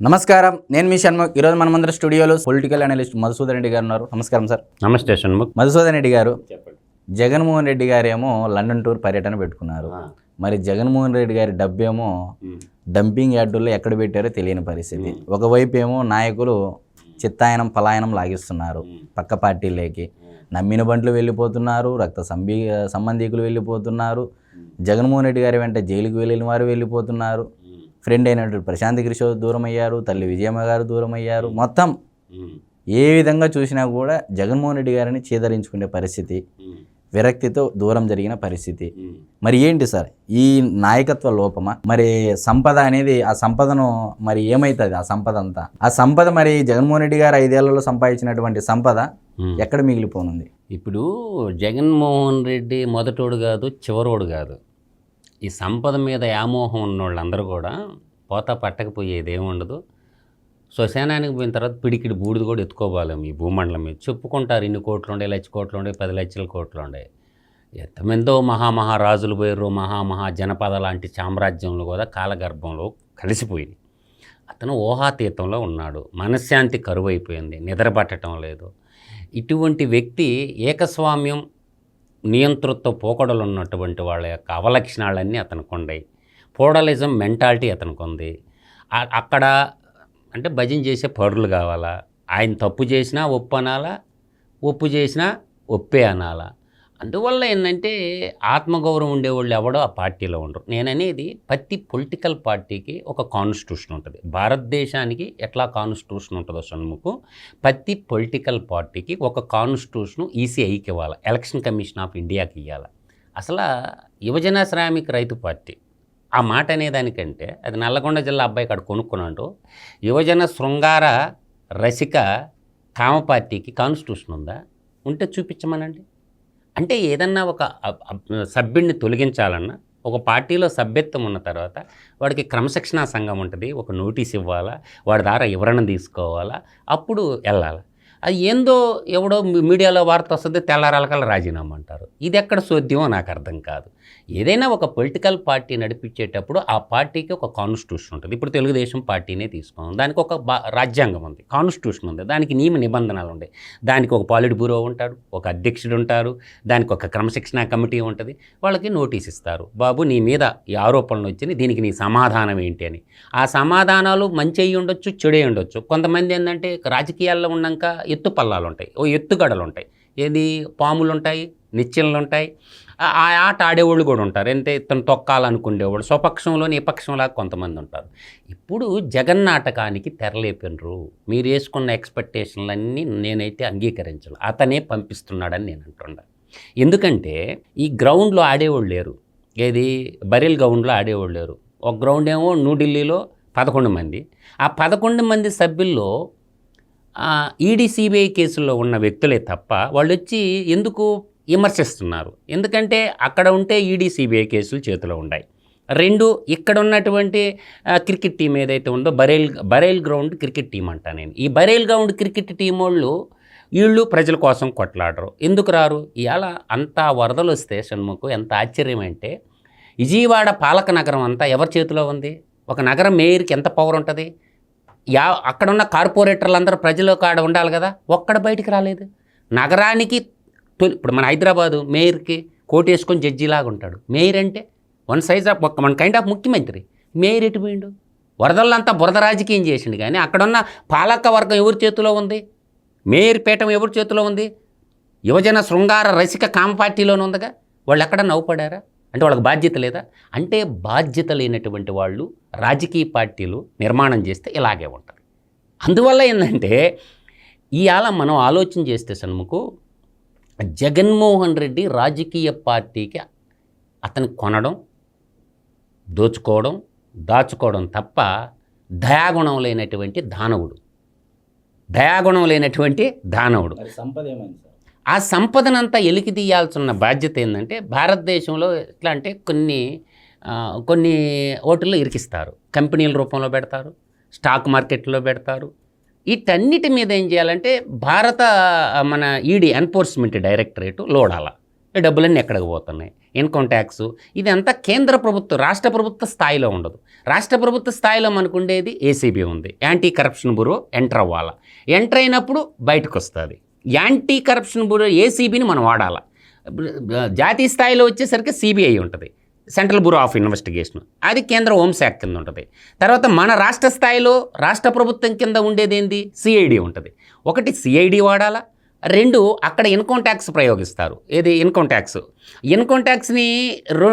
నమస్కారం. నేను మీ షణ్ముఖ్. ఈరోజు మనమందరం స్టూడియోలో పొలిటికల్ అనలిస్ట్ మధుసూదన్ రెడ్డి గారు ఉన్నారు. నమస్కారం సార్. నమస్తే షణ్ముఖ్. మధుసూదన్ రెడ్డి గారు చెప్పండి. జగన్మోహన్ రెడ్డి గారు ఏమో లండన్ టూర్ పర్యటన పెట్టుకున్నారు. మరి జగన్మోహన్ రెడ్డి గారి డబ్బేమో డంపింగ్ యార్డుల్లో ఎక్కడ పెట్టారో తెలియని పరిస్థితి. ఒకవైపు ఏమో నాయకులు చిత్తాయనం పలాయనం లాగిస్తున్నారు. పక్క పార్టీలేకి నమ్మిన బండ్లు వెళ్ళిపోతున్నారు రక్త సంబీ సంబంధికులు వెళ్ళిపోతున్నారు. జగన్మోహన్ రెడ్డి గారి వెంట జైలుకు వెళ్ళిన వారు వెళ్ళిపోతున్నారు. ఫ్రెండ్ అయినటువంటి ప్రశాంత్ కిషోర్ దూరం అయ్యారు తల్లి విజయమ్మ గారు దూరం అయ్యారు మొత్తం ఏ విధంగా చూసినా కూడా జగన్మోహన్ రెడ్డి గారిని చేదరించుకునే పరిస్థితి విరక్తితో దూరం జరిగిన పరిస్థితి. మరి ఏంటి సార్? ఈ నాయకత్వ లోపమా? మరి సంపద అనేది ఆ సంపదను మరి ఏమవుతుంది ఆ సంపద అంతా? ఆ సంపద మరి జగన్మోహన్ రెడ్డి గారు ఐదేళ్ళలో సంపాదించినటువంటి సంపద ఎక్కడ మిగిలిపోనుంది? ఇప్పుడు జగన్మోహన్ రెడ్డి మొదటోడు కాదు చివరోడు కాదు. ఈ సంపద మీద వ్యామోహం ఉన్న వాళ్ళందరూ కూడా పోత పట్టకపోయేది ఏముండదు శ్మశానానికి పోయిన తర్వాత పిడికిడి బూడిద కూడా ఎత్తుకోవాలేము ఈ భూమండలం మీద. చెప్పుకుంటారు ఇన్ని కోట్లు ఉండే లక్ష కోట్లు ఉండే పది లక్షల కోట్లు ఉండే. ఎంతమందో మహామహారాజులు పోయారు మహామహా జనపద లాంటి సామ్రాజ్యంలో కూడా కాలగర్భంలో కలిసిపోయింది అతను ఊహాతీతంలో ఉన్నాడు. మనశ్శాంతి కరువైపోయింది. నిద్రపట్టడం లేదు. ఇటువంటి వ్యక్తి ఏకస్వామ్యం నియంతృత్వ పోకడలు ఉన్నటువంటి వాళ్ళ యొక్క అవలక్షణాలన్నీ అతనికి ఉన్నాయి పోడలిజం మెంటాలిటీ అతనికి ఉంది. అక్కడ అంటే భజన చేసే పరులు కావాలా? ఆయన తప్పు చేసినా ఒప్పు అనాలా ఒప్పు చేసినా ఒప్పే అనాలా? అందువల్ల ఏంటంటే ఆత్మగౌరవం ఉండేవాళ్ళు ఎవడో ఆ పార్టీలో ఉండరు. నేను అనేది ప్రతి పొలిటికల్ పార్టీకి ఒక కాన్స్టిట్యూషన్ ఉంటుంది. భారతదేశానికి ఎట్లా కాన్స్టిట్యూషన్ ఉంటుందో సన్ముఖు ప్రతి పొలిటికల్ పార్టీకి ఒక కాన్స్టిట్యూషన్ ఈసీఐకి ఇవ్వాలి. ఎలక్షన్ కమిషన్ ఆఫ్ ఇండియాకి ఇవ్వాలి అసలు యువజన శ్రామిక రైతు పార్టీ ఆ మాట అనేదానికంటే అది నల్లగొండ జిల్లా అబ్బాయి అక్కడ కొనుక్కున్నాడు. యువజన శృంగార రసిక కామ పార్టీకి కాన్స్టిట్యూషన్ ఉందా? ఉంటే చూపించమనండి. అంటే ఏదన్నా ఒక సభ్యుడిని తొలగించాలన్నా ఒక పార్టీలో సభ్యత్వం ఉన్న తర్వాత వాడికి క్రమశిక్షణా సంఘం ఉంటుంది ఒక నోటీస్ ఇవ్వాలా వాడి ద్వారా వివరణ తీసుకోవాలా అప్పుడు వెళ్ళాలి. అది ఏందో ఎవడో మీడియాలో వార్త వస్తుంది తెల్లారాలకల్లా రాజీనామా అంటారు. ఇది ఎక్కడ సోద్యమో నాకు అర్థం కాదు. ఏదైనా ఒక పొలిటికల్ పార్టీ నడిపించేటప్పుడు ఆ పార్టీకి ఒక కాన్స్టిట్యూషన్ ఉంటుంది. ఇప్పుడు తెలుగుదేశం పార్టీనే తీసుకున్నాం దానికి ఒక బా రాజ్యాంగం ఉంది. కాన్స్టిట్యూషన్ ఉంది. దానికి నియమ నిబంధనలు ఉంటాయి. దానికి ఒక పాలిట్ బ్యూరో ఉంటాడు ఒక అధ్యక్షుడు ఉంటారు దానికి ఒక క్రమశిక్షణ కమిటీ ఉంటుంది. వాళ్ళకి నోటీస్ ఇస్తారు. బాబు నీ మీద ఈ ఆరోపణలు వచ్చినాయి. దీనికి నీ సమాధానం ఏంటి అని. ఆ సమాధానాలు మంచి అయ్యి ఉండొచ్చు చెడు అయి ఉండొచ్చు. కొంతమంది ఏంటంటే రాజకీయాల్లో ఉన్నాక ఎత్తు పల్లాలు ఉంటాయి. ఓ ఎత్తుగడలు ఉంటాయి. ఏది? పాములు ఉంటాయి నిచ్చెనలు ఉంటాయి. ఆ ఆట ఆడేవాళ్ళు కూడా ఉంటారు. అంటే ఇతను తొక్కాలనుకునేవాళ్ళు స్వపక్షంలోని నిపక్షంలా కొంతమంది ఉంటారు. ఇప్పుడు జగన్ నాటకానికి తెరలేపినరు. మీరు వేసుకున్న ఎక్స్పెక్టేషన్లన్నీ నేనైతే అంగీకరించను. అతనే పంపిస్తున్నాడని నేను అంటున్నా ఎందుకంటే ఈ గ్రౌండ్లో ఆడేవాళ్ళు లేరు. ఏది? బరిల్ గ్రౌండ్లో ఆడేవాళ్ళు లేరు. ఒక గ్రౌండ్ ఏమో న్యూఢిల్లీలో పదకొండు మంది. ఆ పదకొండు మంది సభ్యుల్లో ఈడీ సిబిఐ కేసుల్లో ఉన్న వ్యక్తులే తప్ప వాళ్ళు వచ్చి ఎందుకు విమర్శిస్తున్నారు. ఎందుకంటే అక్కడ ఉంటే ఈడీ సిబిఐ కేసులు చేతిలో ఉన్నాయి రెండు ఇక్కడ ఉన్నటువంటి క్రికెట్ టీం ఏదైతే ఉందో బరేల్ బరేల్ గ్రౌండ్ క్రికెట్ టీం అంటా నేను. ఈ బరేల్ గ్రౌండ్ క్రికెట్ టీం వాళ్ళు వీళ్ళు ప్రజల కోసం కొట్లాడరు. ఎందుకు రారు? ఇవాళ అంత వరదలు వస్తే షణ్ముఖు ఎంత ఆశ్చర్యం అంటే విజయవాడ పాలక నగరం అంతా ఎవరి చేతిలో ఉంది? ఒక నగరం మేయర్కి ఎంత పవర్ ఉంటుంది? యా అక్కడ ఉన్న కార్పొరేటర్లు అందరూ ప్రజల కాడ ఉండాలి కదా? ఒక్కడ బయటికి రాలేదు. నగరానికి తొలి ఇప్పుడు మన హైదరాబాదు మేయర్కి కోటేసుకొని జడ్జిలాగా ఉంటాడు. మేయర్ అంటే వన్ సైజ్ ఆఫ్ ఒక మన కైండ్ ఆఫ్ ముఖ్యమంత్రి. మేయర్ ఎటుపోయిండు వరదలంతా బురద రాజకీయం చేసిండు కానీ అక్కడున్న పాలక వర్గం ఎవరి చేతిలో ఉంది? మేయర్ పీఠం ఎవరి చేతిలో ఉంది? యువజన శృంగార రసిక కామ పార్టీలోనే ఉందిగా? వాళ్ళు ఎక్కడ నవ్వుపడారా? అంటే వాళ్ళకి బాధ్యత లేదా? అంటే బాధ్యత లేనటువంటి వాళ్ళు రాజకీయ పార్టీలు నిర్మాణం చేస్తే ఇలాగే ఉంటుంది అందువల్ల ఏంటంటే ఇవాళ మనం ఆలోచన చేస్తే సన్ముకు జగన్మోహన్ రెడ్డి రాజకీయ పార్టీకి అతను కొనడం దోచుకోవడం దాచుకోవడం తప్ప దయాగుణం లేనటువంటి దానవుడు. దయాగుణం లేనటువంటి దానవుడు. సంపద ఆ సంపదనంతా ఎలికి తీయాల్సిన బాధ్యత ఏంటంటే భారతదేశంలో ఎట్లా అంటే కొన్ని కొన్ని ఓటుల్లో ఇరికిస్తారు. కంపెనీల రూపంలో పెడతారు స్టాక్ మార్కెట్లో పెడతారు వీటన్నిటి మీద ఏం చేయాలంటే భారత మన ఈడీ ఎన్ఫోర్స్మెంట్ డైరెక్టరేటు లోడాల. ఈ డబ్బులన్నీ ఎక్కడికి పోతున్నాయి? ఇన్కమ్ ట్యాక్స్ ఇదంతా కేంద్ర ప్రభుత్వ రాష్ట్ర ప్రభుత్వ స్థాయిలో ఉండదు. రాష్ట్ర ప్రభుత్వ స్థాయిలో మనకు ఉండేది ఏసీబీ ఉంది. యాంటీ కరప్షన్ బ్యూరో ఎంటర్ అవ్వాలి. ఎంటర్ అయినప్పుడు బయటకు వస్తుంది యాంటీ కరప్షన్ బ్యూరో ఏసీబీని మనం వాడాలి. జాతీయ స్థాయిలో వచ్చేసరికి సిబిఐ ఉంటుంది. Central bureau of investigation. అది కేంద్ర హోంశాఖ కింద ఉంటుంది. తర్వాత మన రాష్ట్ర స్థాయిలో రాష్ట్ర ప్రభుత్వం కింద ఉండేదేంది? సిఐడి ఉంటుంది. ఒకటి సిఐడి వాడాలా? రెండు అక్కడ ఇన్కమ్ ట్యాక్స్ ప్రయోగిస్తారు. ఏది? Income tax. ఇన్కమ్ ట్యాక్స్ని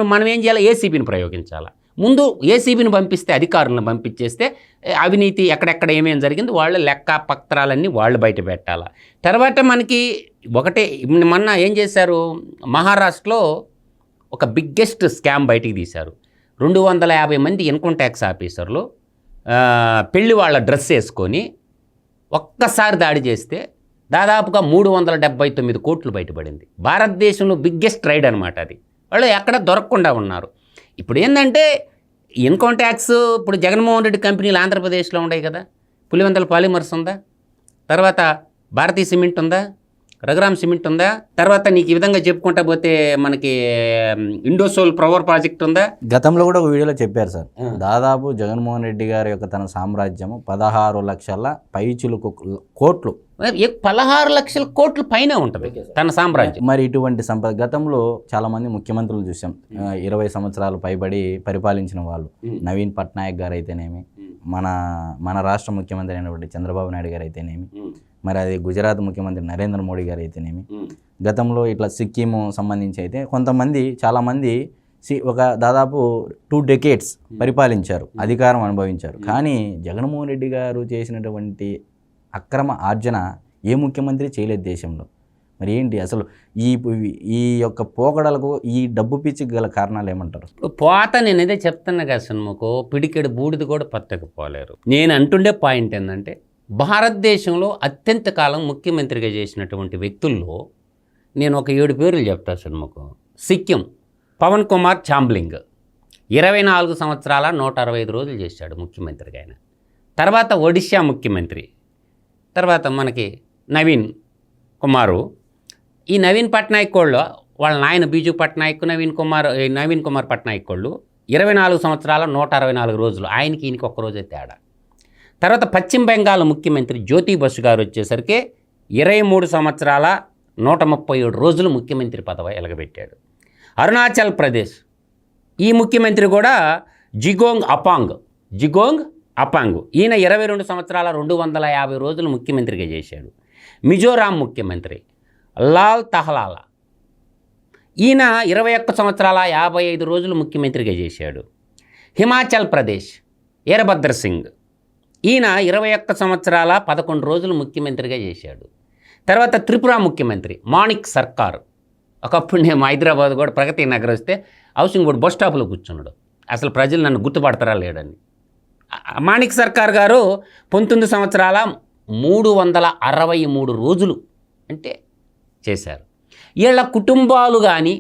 మనం ఏం చేయాలి? ఏసీబీని ప్రయోగించాలా? ముందు ఏసీబీని పంపిస్తే అధికారులను పంపించేస్తే అవినీతి ఎక్కడెక్కడ ఏమేమి జరిగింది? వాళ్ళ లెక్క పత్రాలన్నీ వాళ్ళు బయట పెట్టాలి. తర్వాత మనకి ఒకటే మొన్న ఏం చేశారు? మహారాష్ట్రలో ఒక బిగ్గెస్ట్ స్కామ్ బయటికి తీశారు. రెండు వందల యాభై మంది ఇన్కమ్ ట్యాక్స్ ఆఫీసర్లు పెళ్ళి వాళ్ళ డ్రెస్ వేసుకొని ఒక్కసారి దాడి చేస్తే దాదాపుగా మూడు వందల డెబ్బై తొమ్మిది కోట్లు బయటపడింది. భారతదేశంలో బిగ్గెస్ట్ రైడ్ అనమాట అది. వాళ్ళు ఎక్కడ దొరకకుండా ఉన్నారు. ఇప్పుడు ఏంటంటే ఇన్కమ్ ట్యాక్స్ ఇప్పుడు జగన్మోహన్ రెడ్డి కంపెనీలు ఆంధ్రప్రదేశ్లో ఉన్నాయి కదా. పులివెందల పాలిమర్స్ ఉందా? తర్వాత భారతీయ సిమెంట్ ఉందా? రఘురామ్ సిమెంట్ ఉందా? తర్వాత నీకు ఈ విధంగా చెప్పుకుంటా పోతే మనకి ఇండోసోల్ పవర్ ప్రాజెక్ట్ ఉందా? గతంలో కూడా ఒక వీడియోలో చెప్పారు సార్. దాదాపు జగన్మోహన్ రెడ్డి గారి యొక్క తన సామ్రాజ్యము పదహారు లక్షల పైచులకు కోట్లు. పదహారు లక్షల కోట్ల పైన ఉంటుంది తన సామ్రాజ్యం. మరి ఇటువంటి సంపద గతంలో చాలా మంది ముఖ్యమంత్రులు చూసాం. ఇరవై సంవత్సరాలు పైబడి పరిపాలించిన వాళ్ళు. నవీన్ పట్నాయక్ గారు అయితేనేమి మన మన రాష్ట్ర ముఖ్యమంత్రి అయినటువంటి చంద్రబాబు నాయుడు గారు అయితేనేమి మరి అది గుజరాత్ ముఖ్యమంత్రి నరేంద్ర మోడీ గారు అయితేనేమి. గతంలో ఇట్లా సిక్కిము సంబంధించి అయితే కొంతమంది చాలామంది సి ఒక దాదాపు టూ డెకేట్స్ పరిపాలించారు అధికారం అనుభవించారు. కానీ జగన్మోహన్ రెడ్డి గారు చేసినటువంటి అక్రమ ఆర్జన ఏ ముఖ్యమంత్రి చేయలేదు దేశంలో. మరి ఏంటి అసలు ఈ ఈ యొక్క పోకడలకు ఈ డబ్బు పిచ్చికి గల కారణాలు ఏమంటారు? పోత నేను ఇదే చెప్తున్నా కదా సినిమాకు పిడికెడు బూడిది కూడా పట్టకపోలేరు నేను అంటుండే పాయింట్ ఏంటంటే భారతదేశంలో అత్యంత కాలం ముఖ్యమంత్రిగా చేసినటువంటి వ్యక్తుల్లో నేను ఒక ఏడు పేర్లు చెప్తా సినిమాకు. సిక్కిం. పవన్ కుమార్ చాంబ్లింగ్. ఇరవై నాలుగు సంవత్సరాల నూట అరవై ఐదు రోజులు చేశాడు ముఖ్యమంత్రిగా ఆయన. తర్వాత ఒడిశా ముఖ్యమంత్రి. తర్వాత మనకి నవీన్ కుమారు. ఈ నవీన్ పట్నాయక్ వాళ్ళు వాళ్ళ నాయన బీజు పట్నాయక్ నవీన్ కుమార్ ఈ నవీన్ కుమార్ పట్నాయక్ వాళ్ళు ఇరవై నాలుగు సంవత్సరాల నూట అరవై నాలుగు రోజులు ఆయనకి ఈయనకి ఒక్క రోజే తేడా. తర్వాత పశ్చిమ బెంగాల్ ముఖ్యమంత్రి జ్యోతి బసు గారు వచ్చేసరికి ఇరవై మూడు సంవత్సరాల నూట ముప్పై ఏడు రోజులు ముఖ్యమంత్రి పదవి ఎలగబెట్టాడు. అరుణాచల్ ప్రదేశ్. ఈ ముఖ్యమంత్రి కూడా జిగోంగ్ అపాంగ్ జిగోంగ్ అపాంగ్. ఈయన ఇరవై రెండు సంవత్సరాల రెండు వందల యాభై రోజులు ముఖ్యమంత్రిగా చేశాడు. మిజోరాం ముఖ్యమంత్రి లాల్ తహలాల. ఈయన ఇరవై ఒక్క సంవత్సరాల యాభై ఐదు రోజులు ముఖ్యమంత్రిగా చేశాడు. హిమాచల్ ప్రదేశ్. వీరభద్ర సింగ్. ఈయన ఇరవై ఒక్క సంవత్సరాల పదకొండు రోజులు ముఖ్యమంత్రిగా చేశాడు. తర్వాత త్రిపుర ముఖ్యమంత్రి మాణిక్ సర్కార్. ఒకప్పుడు నేను హైదరాబాద్ కూడా ప్రగతి నగర్ వస్తే హౌసింగ్ బోర్డు బస్ స్టాప్లో కూర్చున్నాడు. అసలు ప్రజలు నన్ను గుర్తుపడతారా లేడని. మాణిక్ సర్కార్ గారు పంతొమ్మిది సంవత్సరాల మూడు వందల అరవై మూడు రోజులు అంటే చేశారు. వీళ్ళ కుటుంబాలు కానీ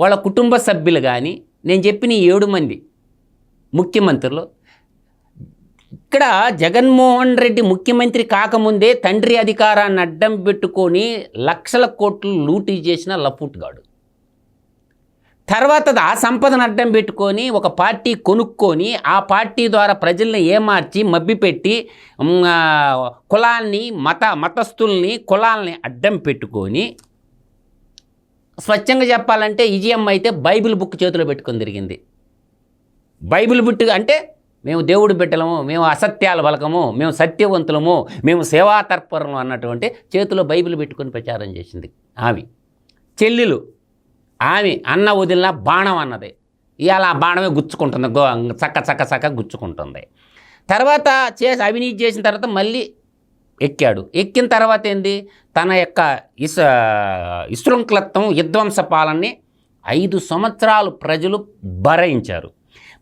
వాళ్ళ కుటుంబ సభ్యులు కానీ నేను చెప్పిన ఏడు మంది ముఖ్యమంత్రులు ఇక్కడ జగన్మోహన్ రెడ్డి ముఖ్యమంత్రి కాకముందే తండ్రి అధికారాన్ని అడ్డం పెట్టుకొని లక్షల కోట్లు లూటీ చేసిన లఫూట్గాడు తర్వాత ఆ సంపదను అడ్డం పెట్టుకొని ఒక పార్టీ కొనుక్కొని ఆ పార్టీ ద్వారా ప్రజల్ని ఏమార్చి మబ్బిపెట్టి ఉమ్, కులాల్ని మత మతస్థుల్ని కులాల్ని అడ్డం పెట్టుకొని స్వచ్ఛంగా చెప్పాలంటే ఈజీఎం అయితే బైబిల్ బుక్ చేతిలో పెట్టుకొని తిరిగింది. బైబిల్ బుక్ అంటే మేము దేవుడు బిడ్డలము మేము అసత్యాలు బలకము మేము సత్యవంతులము మేము సేవాతత్పరము అన్నటువంటి చేతిలో బైబిల్ పెట్టుకొని ప్రచారం చేసింది ఆమె. చెల్లెలు ఆమె అన్న వదిలిన బాణం అన్నది. ఇవాళ ఆ బాణమే గుచ్చుకుంటుంది గో చక్క చక్క చక్క గుచ్చుకుంటుంది. తర్వాత చేసి అవినీతి చేసిన తర్వాత మళ్ళీ ఎక్కాడు. ఎక్కిన తర్వాత ఏంది? తన యొక్క ఇస విశృంఖలత్వం విధ్వంస పాలనని ఐదు సంవత్సరాలు ప్రజలు భరించారు.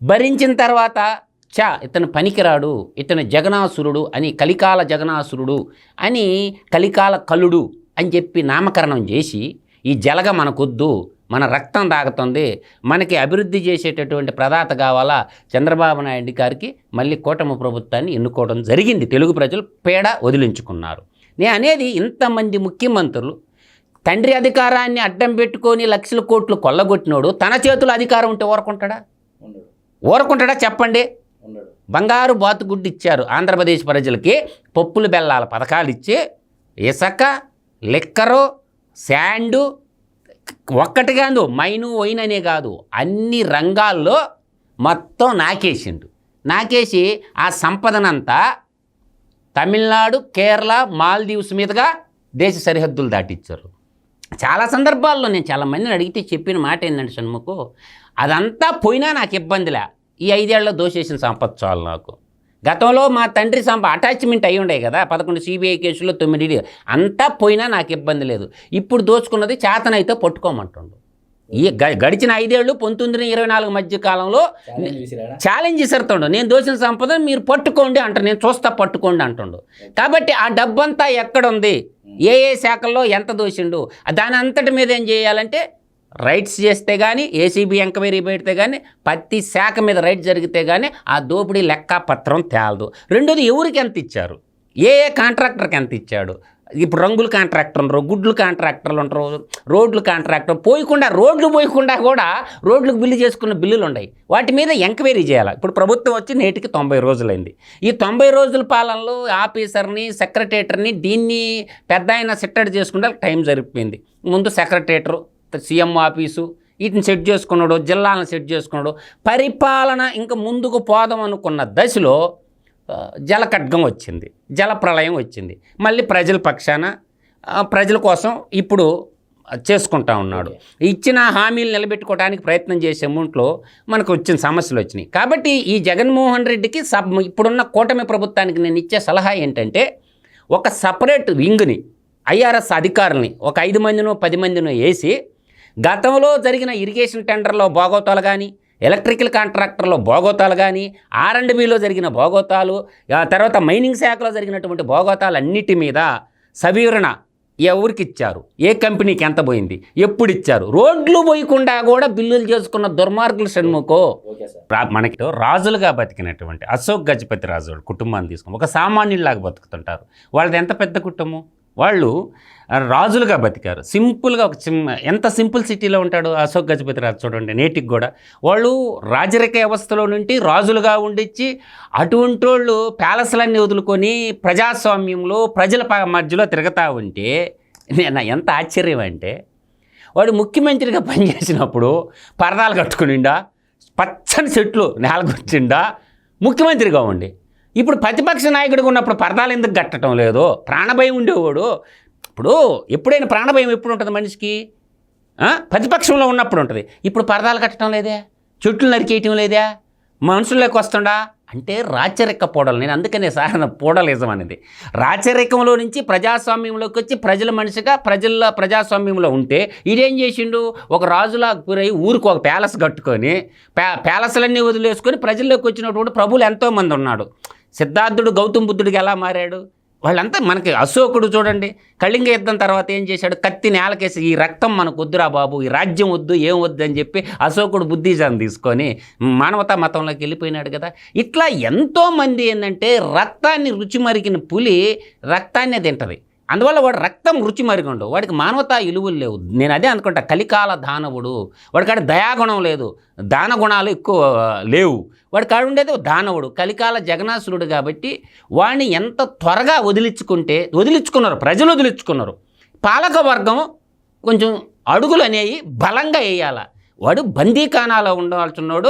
భరించిన తర్వాత చా ఇతను పనికిరాడు ఇతను జగనాసురుడు అని కలికాల జగనాసురుడు అని కలికాల కలుడు అని చెప్పి నామకరణం చేసి ఈ జలగ మనకొద్దు మన రక్తం తాగుతుంది మనకి అభివృద్ధి చేసేటటువంటి ప్రదాత కావాలా చంద్రబాబు నాయుడు గారికి మళ్ళీ కూటమి ప్రభుత్వాన్ని ఎన్నుకోవడం జరిగింది. తెలుగు ప్రజలు పేడ వదిలించుకున్నారు. నేను అనేది ఇంతమంది ముఖ్యమంత్రులు తండ్రి అధికారాన్ని అడ్డం పెట్టుకొని లక్షల కోట్లు కొల్లగొట్టినోడు తన చేతిలో అధికారం ఉంటే ఊరకుంటాడా? ఊరకుంటాడా చెప్పండి? బంగారు బాతుగుడ్డు ఇచ్చారు ఆంధ్రప్రదేశ్ ప్రజలకి. పప్పులు బెల్లాల పథకాలు ఇచ్చి ఇసక లిక్కరు శాండు ఒక్కటి కాదు మైను వైన్ అనే కాదు అన్ని రంగాల్లో మొత్తం నాకేసిండు. నాకేసి ఆ సంపదనంతా తమిళనాడు కేరళ మాల్దీవ్స్ మీదుగా దేశ సరిహద్దులు దాటిచ్చారు. చాలా సందర్భాల్లో నేను చాలా మందిని అడిగితే చెప్పిన మాట ఏంటంటే షణ్ముఖు? అదంతా పోయినా నాకు ఇబ్బందిలే. ఈ ఐదేళ్ళలో దోషేసిన సంపద చాలు నాకు. గతంలో మా తండ్రి సంప అటాచ్మెంట్ అయి ఉండే కదా పదకొండు సిబిఐ కేసుల్లో తొమ్మిది. అంతా పోయినా నాకు ఇబ్బంది లేదు. ఇప్పుడు దోచుకున్నది చేతనైతే పట్టుకోమంటుండు. ఈ గ- గడిచిన ఐదేళ్ళు పంతొమ్మిది ఇరవై నాలుగు మధ్య కాలంలో ఛాలెంజ్ ఇసరుతుండు నేను దోచిన సంపద మీరు పట్టుకోండి అంటారు నేను చూస్తా పట్టుకోండి అంటుండు. కాబట్టి ఆ డబ్బంతా ఎక్కడుంది? ఏ ఏ శాఖల్లో ఎంత దోషిండు? దాని అంతటి మీద ఏం చేయాలంటే రైట్స్ చేస్తే కానీ ఏసీబీ ఎంక్వైరీ పెడితే కానీ ప్రతి శాఖ మీద రైట్ జరిగితే కానీ ఆ దోపిడీ లెక్క పత్రం తేలదు. రెండోది ఎవరికి ఎంత ఇచ్చారు? ఏ ఏ కాంట్రాక్టర్కి ఎంత ఇచ్చాడు? ఇప్పుడు రంగుల కాంట్రాక్టర్ ఉంటారు గుడ్లు కాంట్రాక్టర్లు ఉంటారు రోడ్లు కాంట్రాక్టర్ పోయకుండా రోడ్లు పోయకుండా కూడా రోడ్లకు బిల్లు చేసుకున్న బిల్లులు ఉన్నాయి వాటి మీద ఎంక్వైరీ చేయాలి. ఇప్పుడు ప్రభుత్వం వచ్చి నేటికి తొంభై రోజులైంది. ఈ తొంభై రోజుల పాలనలో ఆఫీసర్ని సెక్రటేటర్ని దీన్ని పెద్ద ఆయన సెట్టడి చేసుకుంటే టైం జరిగిపోయింది ముందు సెక్రటేటరు సీఎం ఆఫీసు వీటిని సెట్ చేసుకున్నాడు జిల్లాలను సెట్ చేసుకున్నాడు. పరిపాలన ఇంకా ముందుకు పోదాం అనుకున్న దశలో జలఖడ్గం వచ్చింది జల ప్రళయం వచ్చింది. మళ్ళీ ప్రజల పక్షాన ప్రజల కోసం ఇప్పుడు చేసుకుంటా ఉన్నాడు. ఇచ్చిన హామీలు నిలబెట్టుకోవడానికి ప్రయత్నం చేసే ముంట్లో మనకు వచ్చిన సమస్యలు వచ్చినాయి. కాబట్టి ఈ జగన్మోహన్ రెడ్డికి సబ్ ఇప్పుడున్న కూటమి ప్రభుత్వానికి నేను ఇచ్చే సలహా ఏంటంటే ఒక సపరేట్ వింగ్ని ఐఆర్ఎస్ అధికారుల్ని ఒక ఐదు మందినో పది మందినో వేసి గతంలో జరిగిన ఇరిగేషన్ టెండర్లో భోగోతాలు కానీ ఎలక్ట్రికల్ కాంట్రాక్టర్లో భోగోతాలు కానీ ఆర్ అండ్ బిలో జరిగిన భోగోతాలు తర్వాత మైనింగ్ శాఖలో జరిగినటువంటి భోగోతాలు అన్నిటి మీద సవీరణ ఎవరికి ఇచ్చారు ఏ కంపెనీకి ఎంత పోయింది? ఎప్పుడు ఇచ్చారు రోడ్లు పోయకుండా కూడా బిల్లులు చేసుకున్న దుర్మార్గులు షణ్ముఖో మనకి రాజులుగా బతికినటువంటి అశోక్ గజపతి రాజు కుటుంబాన్ని తీసుకుని ఒక సామాన్యులాగా బతుకుతుంటారు. వాళ్ళది ఎంత పెద్ద కుటుంబం? వాళ్ళు రాజులుగా బతికారు. సింపుల్గా ఒక చిన్న ఎంత సింపుల్ సిటీలో ఉంటాడు అశోక్ గజపతి రాజు చూడండి నేటికి కూడా. వాళ్ళు రాజరిక వ్యవస్థలో నుండి రాజులుగా ఉండిచ్చి అటువంటి వాళ్ళు ప్యాలెస్లన్నీ వదులుకొని ప్రజాస్వామ్యంలో ప్రజల మధ్యలో తిరుగుతూ ఉంటే నేను ఎంత ఆశ్చర్యం అంటే వాడు ముఖ్యమంత్రిగా పనిచేసినప్పుడు పరదాలు కట్టుకునిండా పచ్చని చెట్లు నేలకొచ్చిండా ముఖ్యమంత్రిగా ఉండి. ఇప్పుడు ప్రతిపక్ష నాయకుడిగా ఉన్నప్పుడు పరదాలు ఎందుకు కట్టడం లేదు? ప్రాణభయం ఉండేవాడు. ఇప్పుడు ఎప్పుడైనా ప్రాణభయం ఎప్పుడు ఉంటుంది మనిషికి ప్రతిపక్షంలో ఉన్నప్పుడు ఉంటుంది ఇప్పుడు పరదాలు కట్టడం లేదే? చెట్లు నరికేయటం లేదే? మనుషుల్లోకి వస్తుండా అంటే రాచరిక పూడలు. నేను అందుకనే సాధన పూడలిజం అనేది. రాచరికంలో నుంచి ప్రజాస్వామ్యంలోకి వచ్చి ప్రజల మనిషిగా ప్రజల ప్రజాస్వామ్యంలో ఉంటే ఇదేం చేసిండు? ఒక రాజులా గురై ఊరికి ఒక ప్యాలెస్ కట్టుకొని ప్యా ప్యాలెస్లన్నీ వదిలేసుకొని ప్రజల్లోకి వచ్చినటువంటి ప్రభులు ఎంతోమంది ఉన్నాడు. సిద్ధార్థుడు గౌతమ్ బుద్ధుడికి ఎలా మారాడు? వాళ్ళంతా మనకి అశోకుడు చూడండి కళింగ యుద్ధం తర్వాత ఏం చేశాడు? కత్తి నేలకేసి ఈ రక్తం మనకు వద్దురా బాబు ఈ రాజ్యం వద్దు ఏం వద్దు అని చెప్పి అశోకుడు బుద్ధిజం తీసుకొని మానవతా మతంలోకి వెళ్ళిపోయినాడు కదా. ఇట్లా ఎంతోమంది ఏంటంటే రక్తాన్ని రుచి మరిగిన పులి రక్తాన్నే తింటది. అందువల్ల వాడు రక్తం రుచి మరిగండు. వాడికి మానవతా విలువలు లేవు. నేను అదే అనుకుంటా కలికాల దానవుడు. వాడికాడ దయాగుణం లేదు. దాన గుణాలు ఎక్కువ లేవు. వాడి కాడ ఉండేది దానవుడు. కలికాల జగనాసురుడు కాబట్టి వాడిని ఎంత త్వరగా వదిలించుకుంటే వదిలించుకున్నారు. ప్రజలు వదిలించుకున్నారు. పాలక వర్గం కొంచెం అడుగులు అనేవి బలంగా వేయాల. వాడు బందీకానాలో ఉండవలసినోడు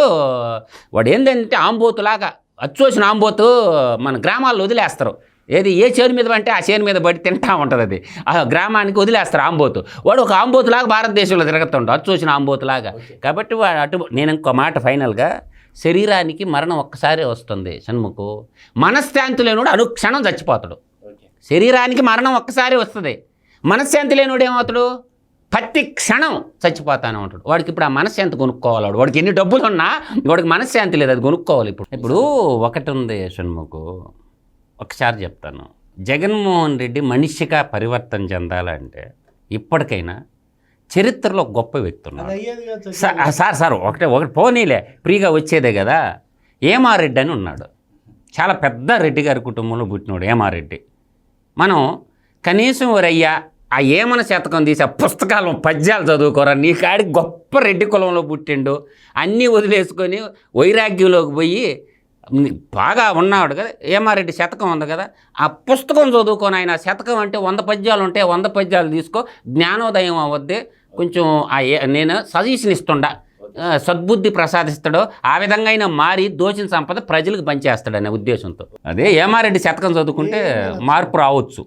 వాడు ఏంటంటే ఆంబోతులాగా అచ్చోసిన ఆంబోతు మన గ్రామాల్లో వదిలేస్తారు. ఏది ఏ చేను మీద అంటే ఆ చేను మీద పడి తింటా ఉంటుంది అది. ఆ గ్రామానికి వదిలేస్తారు ఆంబోతు. వాడు ఒక ఆంబోతులాగా భారతదేశంలో తిరుగుతుంటాడు అచ్చోసిన ఆంబోతులాగా. కాబట్టి వాడు అటు నేను ఇంకో మాట ఫైనల్గా శరీరానికి మరణం ఒక్కసారి వస్తుంది షణ్ముఖు. మనశ్శాంతి లేనుడు అనుక్షణం చచ్చిపోతాడు. శరీరానికి మరణం ఒక్కసారి వస్తుంది. మనశ్శాంతి లేనుడు ఏమవుతాడు? ప్రతి క్షణం చచ్చిపోతానే ఉంటాడు. వాడికి ఇప్పుడు ఆ మనశ్శాంతి కొనుక్కోవాలి వాడు. వాడికి ఎన్ని డబ్బులు ఉన్నా వాడికి మనశ్శాంతి లేదు. అది కొనుక్కోవాలి ఇప్పుడు. ఇప్పుడు ఒకటి ఉంది షణ్ముఖు. ఒకసారి చెప్తాను. జగన్మోహన్ రెడ్డి మనిషిగా పరివర్తన చెందాలంటే ఇప్పటికైనా చరిత్రలో గొప్ప వ్యక్తి ఉన్నాడు. సార్ సార్ ఒకటే ఒకటి పోనీలే ఫ్రీగా వచ్చేదే కదా. ఏమారెడ్డి అని ఉన్నాడు. చాలా పెద్ద రెడ్డి గారి కుటుంబంలో పుట్టినాడు ఏమారెడ్డి. మనం కనీసం రయ్యా ఆ ఏమన శతకం తీసి ఆ పుస్తకాలు పద్యాలు చదువుకోరా నీ కాడి గొప్ప రెడ్డి కులంలో పుట్టిండు. అన్నీ వదిలేసుకొని వైరాగ్యంలోకి పోయి బాగా ఉన్నాడు కదా. ఏమారెడ్డి శతకం ఉంది కదా. ఆ పుస్తకం చదువుకొని ఆయన శతకం అంటే వంద పద్యాలు ఉంటే వంద పద్యాలు తీసుకో జ్ఞానోదయం అవద్దే కొంచెం ఆ ఏ- నేను సజెషన్ ఇస్తుండా. సద్బుద్ధి ప్రసాదిస్తాడో ఆ విధంగా అయినా మారి దోచిన సంపద ప్రజలకు పంచేస్తాడనే ఉద్దేశంతో. అదే. ఏమారెడ్డి శతకం చదువుకుంటే మార్పు రావచ్చు.